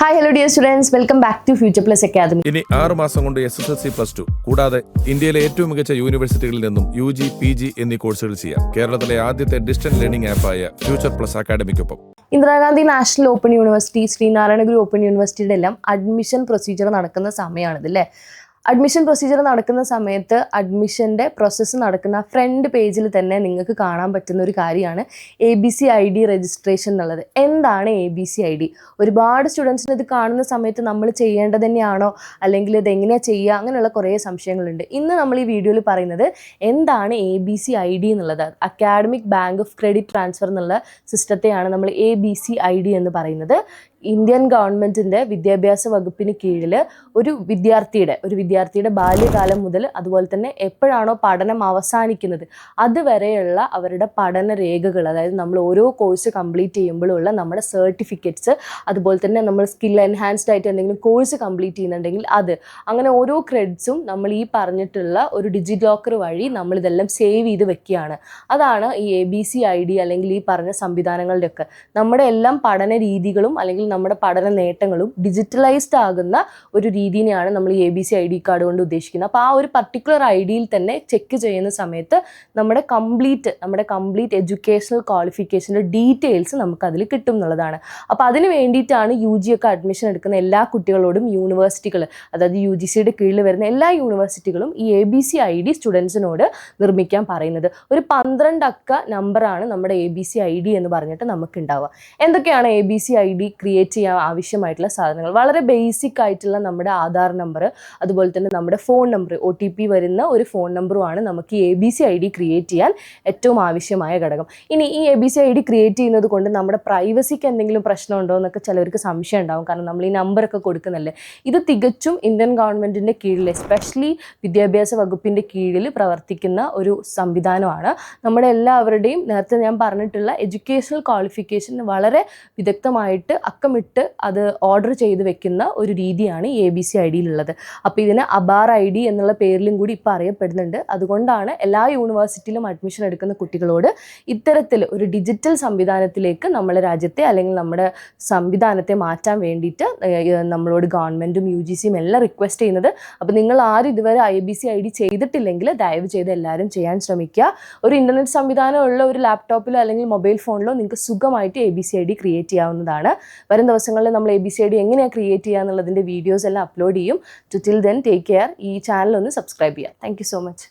Hi hello dear students welcome back to Future Plus Academy ഇനി ആറ് മാസം കൊണ്ട് S S L C plus two കൂടാതെ ഇന്ത്യയിലെ ഏറ്റവും മികച്ച യൂണിവേഴ്സിറ്റികളിൽ നിന്നും യു ജി പി ജി എന്നീ കോഴ്സുകൾ ചെയ്യാം. കേരളത്തിലെ ആദ്യത്തെ ഡിസ്റ്റൻസ് ലേണിംഗ് ആപ്പായ future plus അക്കാദമിക്കൊപ്പം Indira Gandhi national open university Sree Narayana Guru open യൂണിവേഴ്സിറ്റിയുടെ എല്ലാം അഡ്മിഷൻ പ്രൊസീജിയർ നടക്കുന്ന സമയമാണിത് അല്ലേ അഡ്മിഷൻ പ്രൊസീജിയർ നടക്കുന്ന സമയത്ത് അഡ്മിഷന്റെ പ്രോസസ്സ് നടക്കുന്ന ഫ്രണ്ട് പേജിൽ തന്നെ നിങ്ങൾക്ക് കാണാൻ പറ്റുന്ന ഒരു കാര്യമാണ് A B C I D registration എന്നുള്ളത്. എന്താണ് A B C I D ഒരുപാട് സ്റ്റുഡൻസിന് ഇത് കാണുന്ന സമയത്ത് നമ്മൾ ചെയ്യേണ്ടത് തന്നെയാണോ? അല്ലെങ്കിൽ ഇത് എങ്ങനെയാണ് ചെയ്യുക? അങ്ങനെയുള്ള കുറേ സംശയങ്ങളുണ്ട്. ഇന്ന് നമ്മൾ ഈ വീഡിയോയിൽ പറയുന്നത് എന്താണ് A B C I D എന്നുള്ളത്? Academic bank of credit transfer എന്നുള്ള സിസ്റ്റത്തെയാണ് നമ്മൾ A B C I D എന്ന് പറയുന്നത്. ഇന്ത്യൻ ഗവൺമെന്റിന്റെ വിദ്യാഭ്യാസ വകുപ്പിന് കീഴിൽ ഒരു വിദ്യാർത്ഥിയുടെ ഒരു വിദ്യാർത്ഥിയുടെ ബാല്യകാലം മുതൽ അതുപോലെ തന്നെ എപ്പോഴാണോ പഠനം അവസാനിക്കുന്നത് അതുവരെയുള്ള അവരുടെ പഠന രേഖകൾ അതായത് നമ്മൾ ഓരോ കോഴ്സ് കംപ്ലീറ്റ് ചെയ്യുമ്പോഴുള്ള നമ്മുടെ സർട്ടിഫിക്കറ്റ്സ് അതുപോലെ തന്നെ നമ്മൾ സ്കിൽ എൻഹാൻസ്ഡ് ആയിട്ട് എന്തെങ്കിലും കോഴ്സ് കംപ്ലീറ്റ് ചെയ്യുന്നുണ്ടെങ്കിൽ അത്. അങ്ങനെ ഓരോ ക്രെഡിറ്റ്സും നമ്മൾ ഈ പറഞ്ഞിട്ടുള്ള ഒരു ഡിജി ലോക്കർ വഴി നമ്മളിതെല്ലാം സേവ് ചെയ്ത് വെക്കുകയാണ്. അതാണ് ഈ A B C I D അല്ലെങ്കിൽ ഈ പറഞ്ഞ സംവിധാനങ്ങളുടെയൊക്കെ. നമ്മുടെ എല്ലാം പഠന രീതികളും അല്ലെങ്കിൽ നമ്മുടെ പഠന നേട്ടങ്ങളും ഡിജിറ്റലൈസ്ഡ് ആകുന്ന ഒരു രീതിനെയാണ് നമ്മൾ A B C I D card കൊണ്ട് ഉദ്ദേശിക്കുന്നത്. അപ്പോൾ ആ ഒരു പർട്ടിക്കുലർ ഐ ഡിയിൽ തന്നെ ചെക്ക് ചെയ്യുന്ന സമയത്ത് നമ്മുടെ കംപ്ലീറ്റ് നമ്മുടെ കംപ്ലീറ്റ് എഡ്യൂക്കേഷണൽ ക്വാളിഫിക്കേഷന്റെ ഡീറ്റെയിൽസ് നമുക്ക് അതിൽ കിട്ടും എന്നുള്ളതാണ്. അപ്പോൾ അതിന് വേണ്ടിയിട്ടാണ് യു ജി ഒക്കെ അഡ്മിഷൻ എടുക്കുന്ന എല്ലാ കുട്ടികളോടും യൂണിവേഴ്സിറ്റികൾ അതായത് യു ജി സിയുടെ കീഴിൽ വരുന്ന എല്ലാ യൂണിവേഴ്സിറ്റികളും ഈ A B C I D സ്റ്റുഡൻസിനോട് നിർമ്മിക്കാൻ പറയുന്നത്. ഒരു പന്ത്രണ്ട് അക്ക നമ്പറാണ് നമ്മുടെ A B C I D എന്ന് പറഞ്ഞിട്ട് നമുക്ക് ഉണ്ടാവുക എന്തൊക്കെയാണ് A B C I D create ചെയ്യാൻ ആവശ്യമായിട്ടുള്ള സാധനങ്ങൾ. വളരെ ബേസിക് ആയിട്ടുള്ള നമ്മുടെ ആധാർ നമ്പർ അതുപോലെ തന്നെ നമ്മുടെ phone number O T P വരുന്ന ഒരു ഫോൺ നമ്പറുമാണ് നമുക്ക് A B C I D create ചെയ്യാൻ ഏറ്റവും ആവശ്യമായ ഘടകം. ഇനി ഈ A B C I D create ചെയ്യുന്നത് കൊണ്ട് നമ്മുടെ പ്രൈവസിക്ക് എന്തെങ്കിലും പ്രശ്നമുണ്ടോ എന്നൊക്കെ ചിലവർക്ക് സംശയം ഉണ്ടാവും. കാരണം നമ്മൾ ഈ നമ്പറൊക്കെ കൊടുക്കുന്നല്ലേ ഇത് തികച്ചും ഇന്ത്യൻ ഗവൺമെന്റിന്റെ കീഴിൽ എസ്പെഷ്യലി വിദ്യാഭ്യാസ വകുപ്പിന്റെ കീഴിൽ പ്രവർത്തിക്കുന്ന ഒരു സംവിധാനമാണ്. നമ്മുടെ എല്ലാവരുടെയും നേരത്തെ ഞാൻ പറഞ്ഞിട്ടുള്ള എഡ്യൂക്കേഷണൽ ക്വാളിഫിക്കേഷൻ വളരെ വിദഗ്ധമായിട്ട് അക്കമിട്ട് അത് ഓർഡർ ചെയ്ത് വെക്കുന്ന ഒരു രീതിയാണ് എ ബി സി ഐ ഡിയിലുള്ളത് അപ്പോൾ ഇതിന് അബാർ ഐ ഡി എന്നുള്ള പേരിലും കൂടി ഇപ്പോൾ അറിയപ്പെടുന്നുണ്ട്. അതുകൊണ്ടാണ് എല്ലാ യൂണിവേഴ്സിറ്റിയിലും അഡ്മിഷൻ എടുക്കുന്ന കുട്ടികളോട് ഇത്തരത്തിൽ ഒരു ഡിജിറ്റൽ സംവിധാനത്തിലേക്ക് നമ്മുടെ രാജ്യത്തെ അല്ലെങ്കിൽ നമ്മുടെ സംവിധാനത്തെ മാറ്റാൻ വേണ്ടിയിട്ട് നമ്മളോട് ഗവൺമെന്റും യു ജി സിയും എല്ലാം റിക്വസ്റ്റ് ചെയ്യുന്നത്. അപ്പോൾ നിങ്ങൾ ആരും ഇതുവരെ I B C I D ചെയ്തിട്ടില്ലെങ്കിൽ ദയവ് ചെയ്ത് എല്ലാവരും ചെയ്യാൻ ശ്രമിക്കുക. ഒരു ഇന്റർനെറ്റ് സംവിധാനമുള്ള ഒരു ലാപ്ടോപ്പിലോ അല്ലെങ്കിൽ മൊബൈൽ ഫോണിലോ നിങ്ങൾക്ക് സുഖമായിട്ട് A B C I D create ചെയ്യാവുന്നതാണ്. വരും ദിവസങ്ങളിൽ നമ്മൾ A B C I D എങ്ങനെയാണ് ക്രിയേറ്റ് ചെയ്യുക എന്നുള്ളതിന്റെ വീഡിയോസ് എല്ലാം അപ്ലോഡ് ചെയ്യും. To till then take care ഈ ചാനൽ ഒന്ന് സബ്സ്ക്രൈബ് ചെയ്യുക. Thank so much